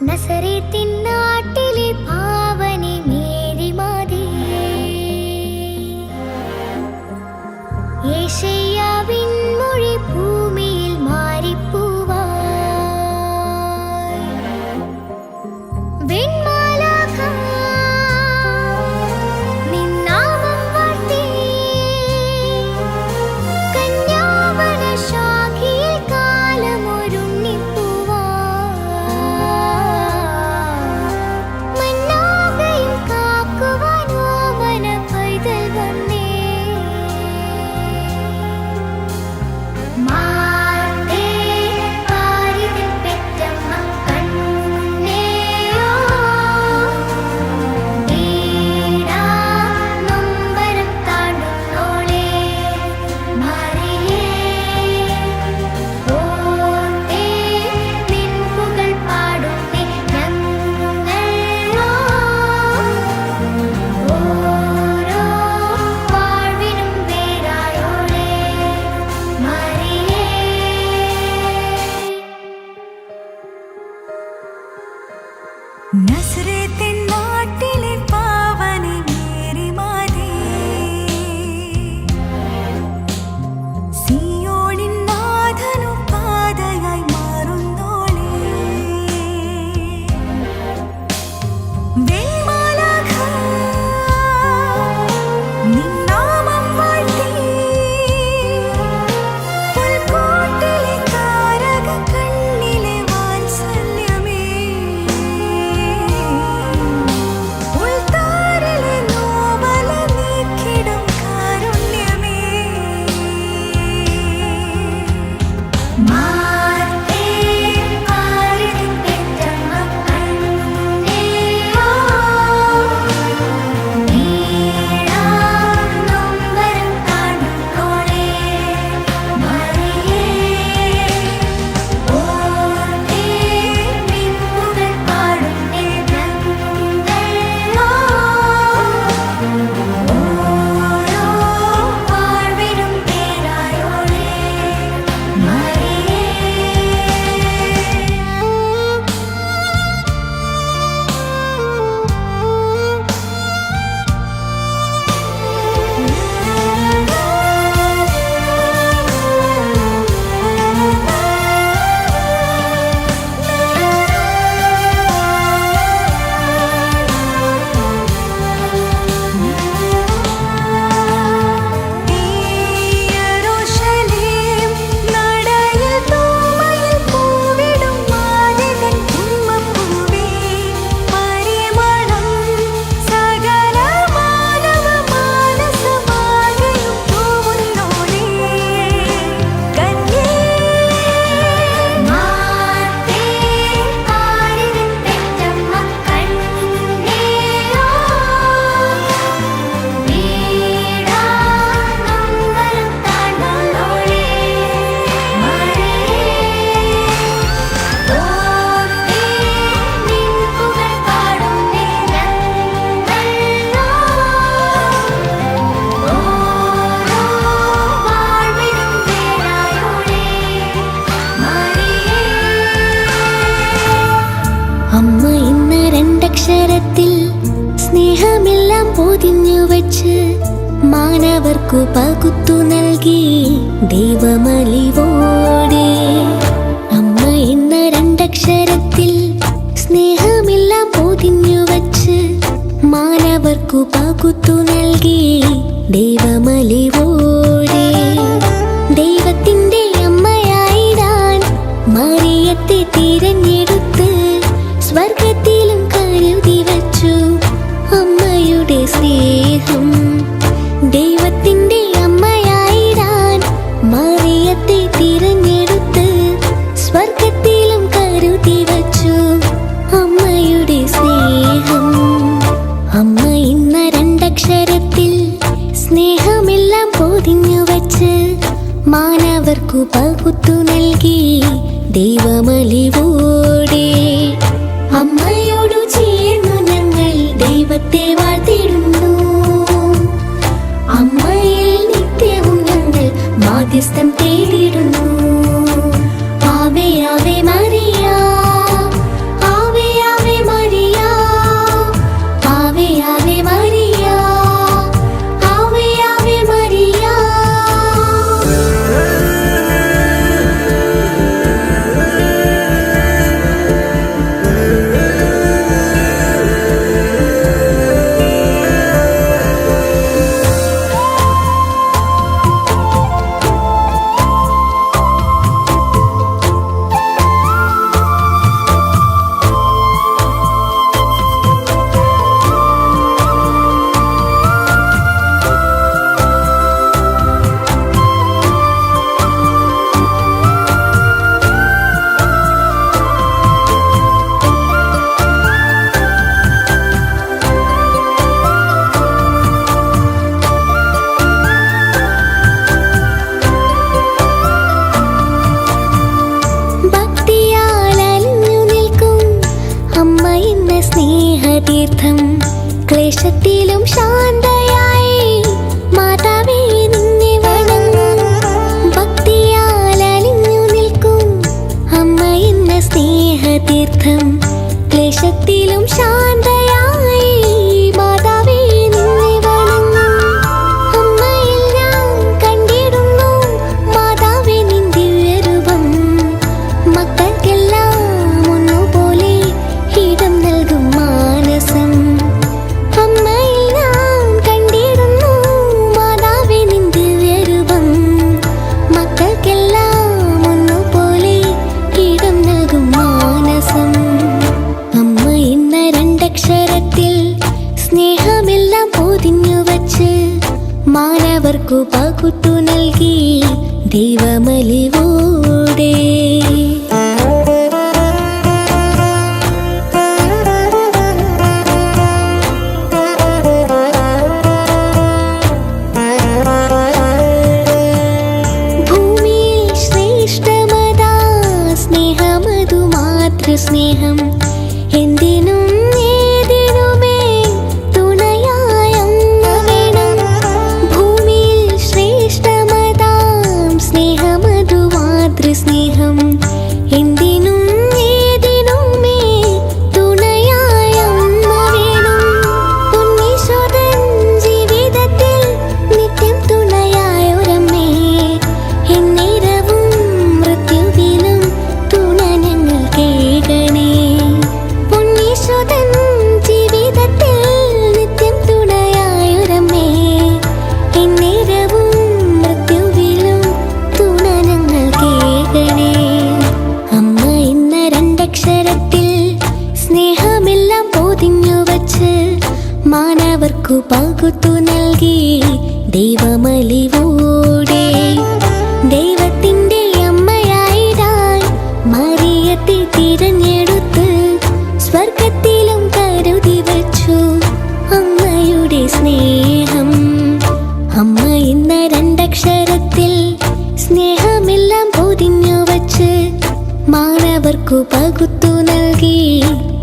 நசரேத்தின் நாட்டிலே മാനവർക്കു പകുത്തു നൽകി ദൈവമലിവോടെ. അമ്മ എന്ന രണ്ടക്ഷരത്തിൽ സ്നേഹമെല്ലാം പൊതിഞ്ഞു വച്ച് മാനവർക്കു പകുത്തു നൽകി ദൈവമലിവോ നമുക്കു പകുത്തു നൽകി ദൈവമലിവോടെ അമ്മയോടു ചേർന്നു ഞങ്ങൾ ദൈവത്തെ വാഴ്ത്തിടുന്നു. അമ്മയിൽ നിത്യവും ഞങ്ങൾ മാധ്യസ്ഥം സുഖം ക്ലേശത്തിലും ശാന്ത Even. നമുക്കു പകുത്തു നൽകി ദൈവമലിവോടെ. ദൈവത്തിന്റെ അമ്മയായിരായി മറിയത്തെ തിരഞ്ഞെടുത്ത് സ്വർഗത്തിലും കരുതി വച്ചു അമ്മയുടെ സ്നേഹം. അമ്മ എന്ന രണ്ടക്ഷരത്തിൽ സ്നേഹമെല്ലാം പൊതിഞ്ഞു വച്ച് മാനവർക്കു പകുത്തു നൽകി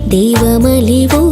ദൈവമലിവോ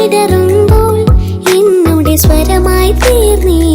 ഇടറുമ്പോൾ എന്നോട് സ്വരമായി തീർന്നീ.